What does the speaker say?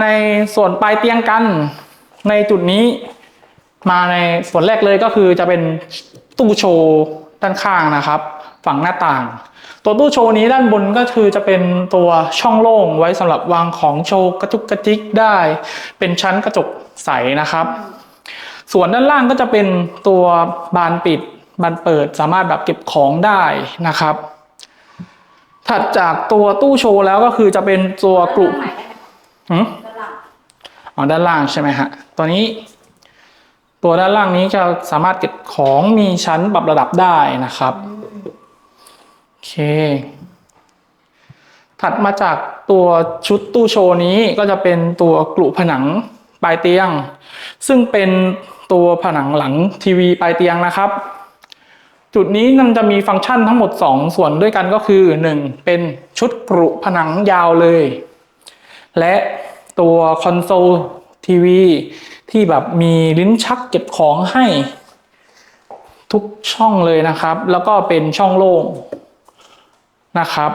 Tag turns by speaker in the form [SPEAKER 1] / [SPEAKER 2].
[SPEAKER 1] ในส่วนปลายเตียงกัน ในจุดนี้ มาในส่วนแรกเลยก็คือจะเป็นตู้โชว์ด้านข้างนะครับ ฝั่งหน้าต่าง ตัวตู้โชว์นี้ด้านบนก็คือจะเป็นตัวช่องโล่งไว้สำหรับวางของโชว์กระจุกกระจิกได้ เป็นชั้นกระจกใสนะครับ ส่วนด้านล่างก็จะเป็นตัวบานปิดบานเปิดสามารถแบบเก็บของได้นะครับ ถัดจากตัวตู้โชว์แล้วก็คือจะเป็นตัวกลุ่ม
[SPEAKER 2] ด้านลัง
[SPEAKER 1] อ๋อด้านล่างใช่ไหมฮะ ตัวนี้ ตัวด้านล่างนี้จะสามารถเก็บของมีชั้นปรับระดับได้นะครับ โอเค ถัดมาจากตัวชุดตู้โชว์นี้ก็จะเป็นตัวกลุผนังปลายเตียง ซึ่งเป็นตัวผนังหลังทีวีปลายเตียงนะครับ จุดนี้มันจะมีฟังก์ชันทั้งหมด 2 ส่วนด้วยกันก็คือ 1. เป็นชุดกรุผนังยาวเลย และ ตัวคอนโซลทีวีที่แบบมีลิ้นชักเก็บของให้ทุกช่องเลยนะครับ แล้วก็เป็นช่องโล่งนะครับ